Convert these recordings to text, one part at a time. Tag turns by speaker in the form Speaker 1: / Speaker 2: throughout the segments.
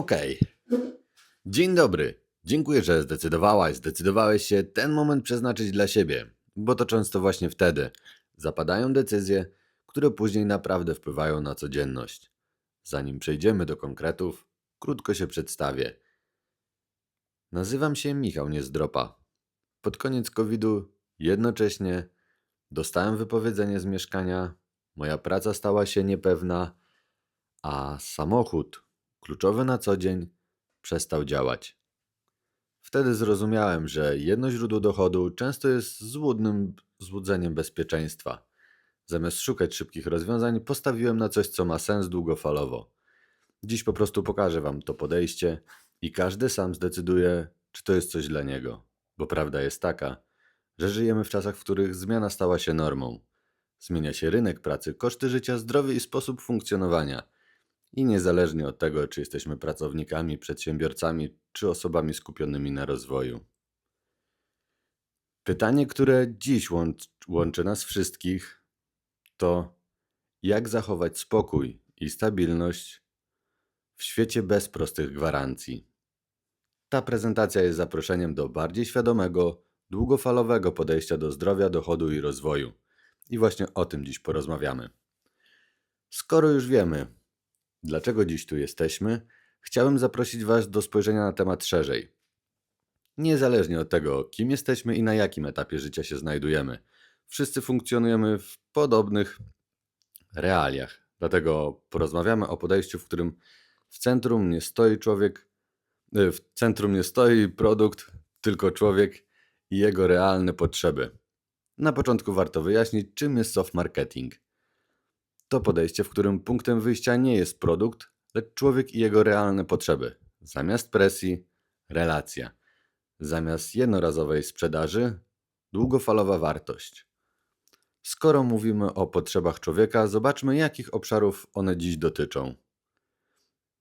Speaker 1: Okej. Dzień dobry. Dziękuję, że zdecydowałaś, zdecydowałeś się ten moment przeznaczyć dla siebie, bo to często właśnie wtedy zapadają decyzje, które później naprawdę wpływają na codzienność. Zanim przejdziemy do konkretów, krótko się przedstawię. Nazywam się Michał Niezdropa. Pod koniec COVID-u jednocześnie dostałem wypowiedzenie z mieszkania, moja praca stała się niepewna, a samochód, kluczowy na co dzień, przestał działać. Wtedy zrozumiałem, że jedno źródło dochodu często jest złudnym złudzeniem bezpieczeństwa. Zamiast szukać szybkich rozwiązań, postawiłem na coś, co ma sens długofalowo. Dziś po prostu pokażę Wam to podejście i każdy sam zdecyduje, czy to jest coś dla niego. Bo prawda jest taka, że żyjemy w czasach, w których zmiana stała się normą. Zmienia się rynek pracy, koszty życia, zdrowie i sposób funkcjonowania. I niezależnie od tego, czy jesteśmy pracownikami, przedsiębiorcami, czy osobami skupionymi na rozwoju. Pytanie, które dziś łącz, łączy nas wszystkich, to jak zachować spokój i stabilność w świecie bez prostych gwarancji. Ta prezentacja jest zaproszeniem do bardziej świadomego, długofalowego podejścia do zdrowia, dochodu i rozwoju. I właśnie o tym dziś porozmawiamy. Skoro już wiemy, dlaczego dziś tu jesteśmy, chciałem zaprosić Was do spojrzenia na temat szerzej. Niezależnie od tego, kim jesteśmy i na jakim etapie życia się znajdujemy, wszyscy funkcjonujemy w podobnych realiach. Dlatego porozmawiamy o podejściu, w którym w centrum nie stoi człowiek, y, w centrum nie stoi produkt, tylko człowiek i jego realne potrzeby. Na początku warto wyjaśnić, czym jest soft marketing. To podejście, w którym punktem wyjścia nie jest produkt, lecz człowiek i jego realne potrzeby. Zamiast presji, relacja. Zamiast jednorazowej sprzedaży, długofalowa wartość. Skoro mówimy o potrzebach człowieka, zobaczmy, jakich obszarów one dziś dotyczą.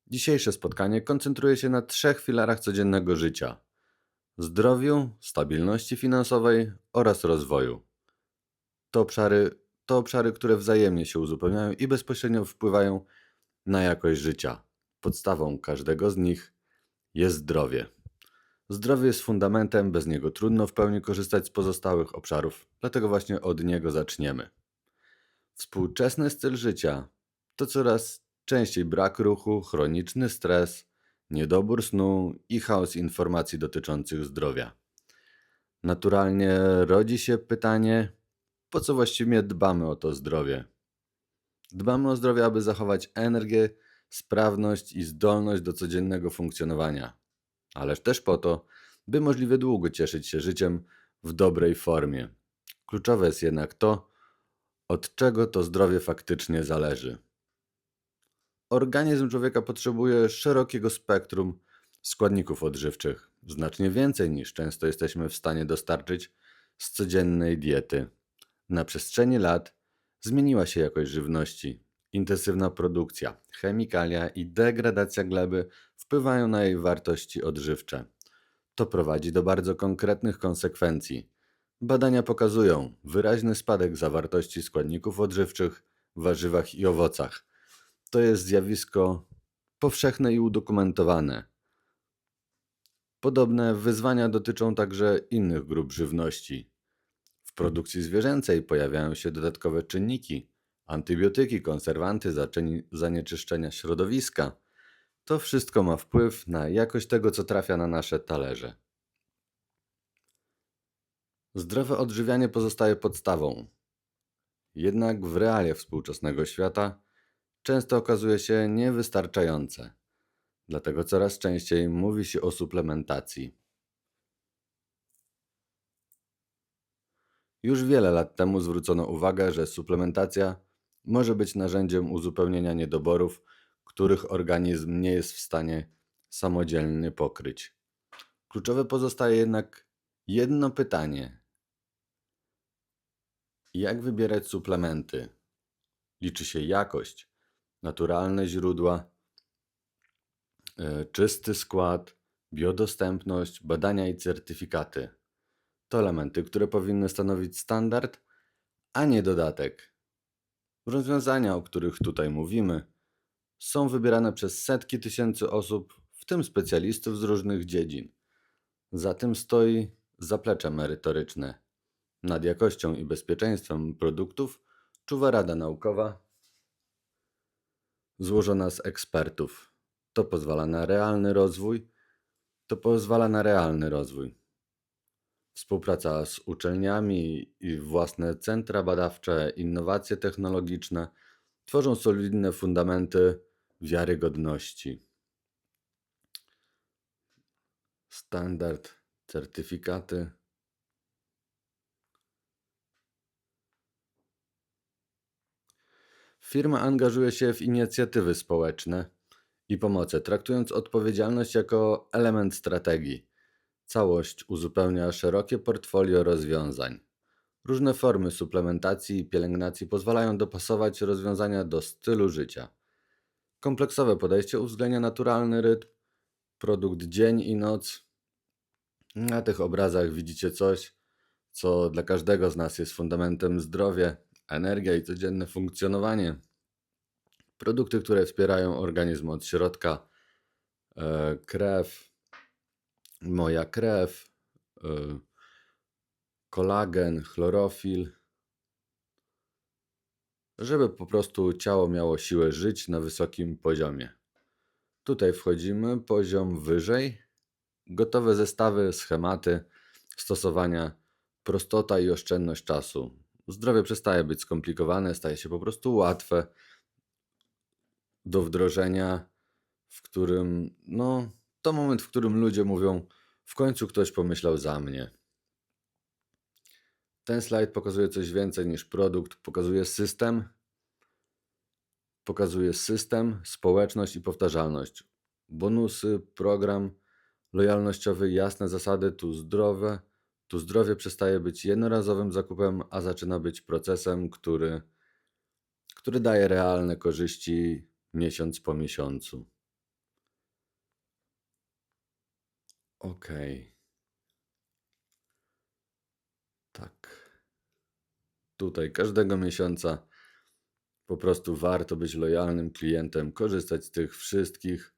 Speaker 1: Dzisiejsze spotkanie koncentruje się na trzech filarach codziennego życia: zdrowiu, stabilności finansowej oraz rozwoju. To obszary, to obszary, które wzajemnie się uzupełniają i bezpośrednio wpływają na jakość życia. Podstawą każdego z nich jest zdrowie. Zdrowie jest fundamentem, bez niego trudno w pełni korzystać z pozostałych obszarów, dlatego właśnie od niego zaczniemy. Współczesny styl życia to coraz częściej brak ruchu, chroniczny stres, niedobór snu i chaos informacji dotyczących zdrowia. Naturalnie rodzi się pytanie, po co właściwie dbamy o to zdrowie? Dbamy o zdrowie, aby zachować energię, sprawność i zdolność do codziennego funkcjonowania, ależ też po to, by możliwie długo cieszyć się życiem w dobrej formie. Kluczowe jest jednak to, od czego to zdrowie faktycznie zależy. Organizm człowieka potrzebuje szerokiego spektrum składników odżywczych, znacznie więcej niż często jesteśmy w stanie dostarczyć z codziennej diety. Na przestrzeni lat zmieniła się jakość żywności. Intensywna produkcja, chemikalia i degradacja gleby wpływają na jej wartości odżywcze. To prowadzi do bardzo konkretnych konsekwencji. Badania pokazują wyraźny spadek zawartości składników odżywczych w warzywach i owocach. To jest zjawisko powszechne i udokumentowane. Podobne wyzwania dotyczą także innych grup żywności. W produkcji zwierzęcej pojawiają się dodatkowe czynniki, antybiotyki, konserwanty, zanieczyszczenia środowiska. To wszystko ma wpływ na jakość tego, co trafia na nasze talerze. Zdrowe odżywianie pozostaje podstawą. Jednak w realiach współczesnego świata często okazuje się niewystarczające. Dlatego coraz częściej mówi się o suplementacji. Już wiele lat temu zwrócono uwagę, że suplementacja może być narzędziem uzupełnienia niedoborów, których organizm nie jest w stanie samodzielnie pokryć. Kluczowe pozostaje jednak jedno pytanie: jak wybierać suplementy? Liczy się jakość, naturalne źródła, e, czysty skład, biodostępność, badania i certyfikaty. To elementy, które powinny stanowić standard, a nie dodatek. Rozwiązania, o których tutaj mówimy, są wybierane przez setki tysięcy osób w tym specjalistów z różnych dziedzin. Za tym stoi zaplecze merytoryczne. Nad jakością i bezpieczeństwem produktów czuwa Rada Naukowa złożona z ekspertów. To pozwala na realny rozwój. To pozwala na realny rozwój. Współpraca z uczelniami i własne centra badawcze, innowacje technologiczne tworzą solidne fundamenty wiarygodności. Standard, certyfikaty. Firma angażuje się w inicjatywy społeczne i pomoce, traktując odpowiedzialność jako element strategii. Całość uzupełnia szerokie portfolio rozwiązań. Różne formy suplementacji i pielęgnacji pozwalają dopasować rozwiązania do stylu życia. Kompleksowe podejście uwzględnia naturalny rytm, produkt dzień i noc. Na tych obrazach widzicie coś, co dla każdego z nas jest fundamentem zdrowia, energia i codzienne funkcjonowanie. Produkty, które wspierają organizm od środka, e, krew, moja krew, e, kolagen, chlorofil, żeby po prostu ciało miało siłę żyć na wysokim poziomie. Tutaj wchodzimy poziom wyżej, gotowe zestawy, schematy stosowania, prostota i oszczędność czasu. Zdrowie przestaje być skomplikowane, staje się po prostu łatwe do wdrożenia, w którym, no, to moment, w którym ludzie mówią, w końcu ktoś pomyślał za mnie. Ten slajd pokazuje coś więcej niż produkt, pokazuje system, pokazuje system, społeczność i powtarzalność. Bonusy, program lojalnościowy, jasne zasady, tu zdrowe. Tu zdrowie przestaje być jednorazowym zakupem, a zaczyna być procesem, który, który daje realne korzyści miesiąc po miesiącu. Okej. Tak. Tutaj każdego miesiąca po prostu warto być lojalnym klientem, korzystać z tych wszystkich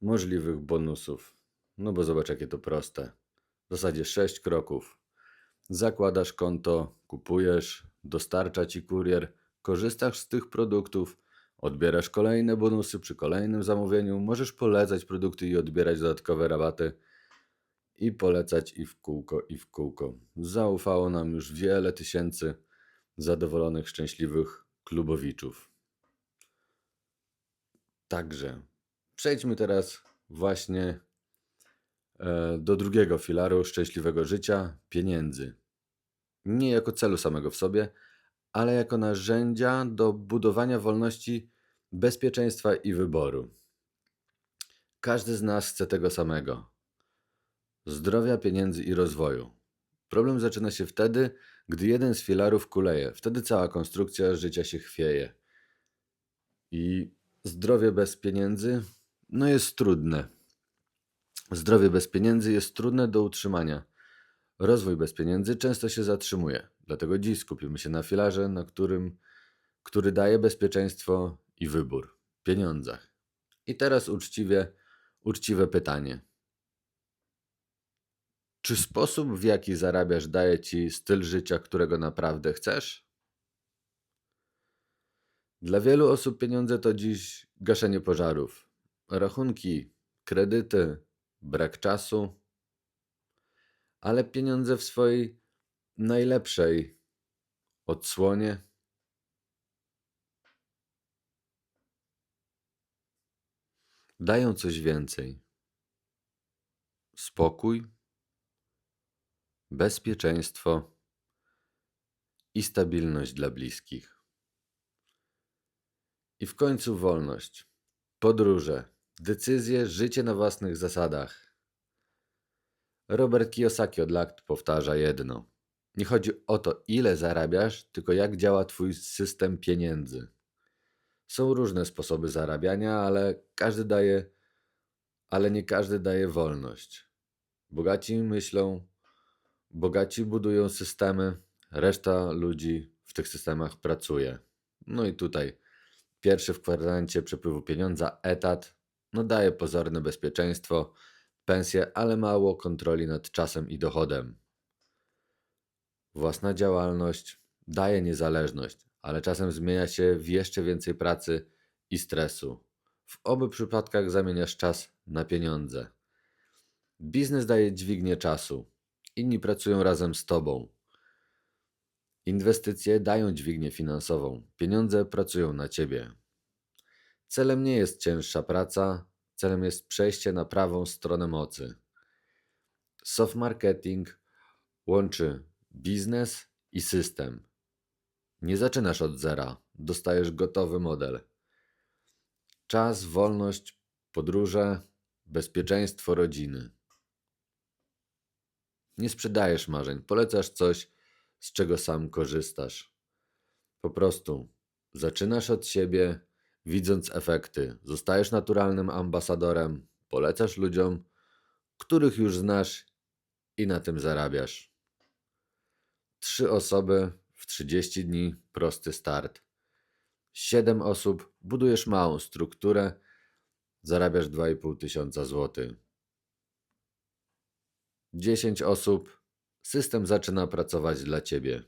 Speaker 1: możliwych bonusów. No bo zobacz, jakie to proste. W zasadzie 6 kroków. Zakładasz konto, kupujesz, dostarcza ci kurier, korzystasz z tych produktów, odbierasz kolejne bonusy przy kolejnym zamówieniu, możesz polecać produkty i odbierać dodatkowe rabaty i polecać i w kółko, i w kółko. Zaufało nam już wiele tysięcy zadowolonych, szczęśliwych klubowiczów. Także przejdźmy teraz właśnie e, do drugiego filaru szczęśliwego życia pieniędzy. Nie jako celu samego w sobie, ale jako narzędzia do budowania wolności, bezpieczeństwa i wyboru. Każdy z nas chce tego samego: zdrowia, pieniędzy i rozwoju. Problem zaczyna się wtedy, gdy jeden z filarów kuleje. Wtedy cała konstrukcja życia się chwieje. I zdrowie bez pieniędzy, no jest trudne. Zdrowie bez pieniędzy jest trudne do utrzymania. Rozwój bez pieniędzy często się zatrzymuje. Dlatego dziś skupimy się na filarze, na którym, który daje bezpieczeństwo i wybór pieniądzach. I teraz uczciwie, uczciwe pytanie. Czy sposób, w jaki zarabiasz, daje ci styl życia, którego naprawdę chcesz? Dla wielu osób pieniądze to dziś gaszenie pożarów, rachunki, kredyty, brak czasu, ale pieniądze w swojej najlepszej odsłonie dają coś więcej. Spokój, bezpieczeństwo i stabilność dla bliskich. I w końcu wolność, podróże, decyzje, życie na własnych zasadach. Robert Kiyosaki od lat powtarza jedno. Nie chodzi o to, ile zarabiasz, tylko jak działa Twój system pieniędzy. Są różne sposoby zarabiania, ale każdy daje, ale nie każdy daje wolność. Bogaci myślą, bogaci budują systemy, reszta ludzi w tych systemach pracuje. No i tutaj pierwszy w kwadrancie przepływu pieniądza etat, No daje pozorne bezpieczeństwo, pensję, ale mało kontroli nad czasem i dochodem. Własna działalność daje niezależność, ale czasem zmienia się w jeszcze więcej pracy i stresu. W obu przypadkach zamieniasz czas na pieniądze. Biznes daje dźwignię czasu. Inni pracują razem z tobą. Inwestycje dają dźwignię finansową. Pieniądze pracują na ciebie. Celem nie jest cięższa praca, celem jest przejście na prawą stronę mocy. Soft marketing łączy biznes i system. Nie zaczynasz od zera, dostajesz gotowy model. Czas, wolność, podróże, bezpieczeństwo rodziny. Nie sprzedajesz marzeń, polecasz coś, z czego sam korzystasz. Po prostu zaczynasz od siebie, widząc efekty, zostajesz naturalnym ambasadorem, polecasz ludziom, których już znasz i na tym zarabiasz. Trzy osoby w 30 dni, prosty start. Siedem osób, budujesz małą strukturę, zarabiasz 2,5 tysiąca złotych. 10 osób, system zaczyna pracować dla ciebie.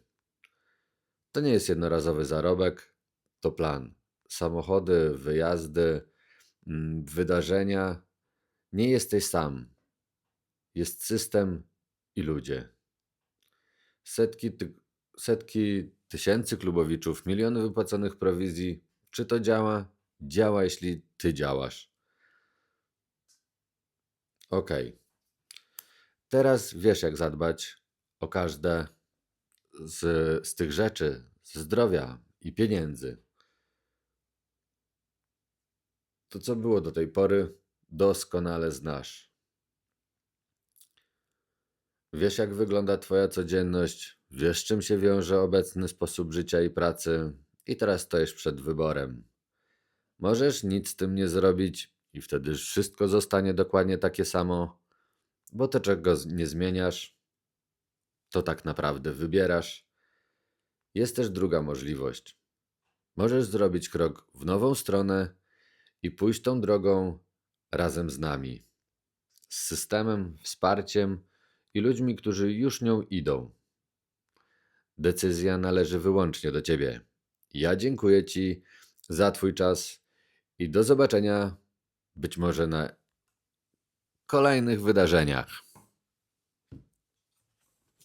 Speaker 1: To nie jest jednorazowy zarobek, to plan. Samochody, wyjazdy, mm, wydarzenia. Nie jesteś sam. Jest system i ludzie. Setki, ty, setki tysięcy klubowiczów, miliony wypłaconych prowizji. Czy to działa? Działa, jeśli ty działasz. Okej. Teraz wiesz, jak zadbać o każde z, z tych rzeczy, ze zdrowia i pieniędzy. To, co było do tej pory, doskonale znasz. Wiesz, jak wygląda Twoja codzienność, wiesz, czym się wiąże obecny sposób życia i pracy, i teraz stoisz przed wyborem. Możesz nic z tym nie zrobić, i wtedy wszystko zostanie dokładnie takie samo, bo to, czego nie zmieniasz, to tak naprawdę wybierasz. Jest też druga możliwość. Możesz zrobić krok w nową stronę i pójść tą drogą razem z nami. Z systemem, wsparciem i ludźmi, którzy już nią idą. Decyzja należy wyłącznie do Ciebie. Ja dziękuję Ci za Twój czas i do zobaczenia być może na kolejnych wydarzeniach.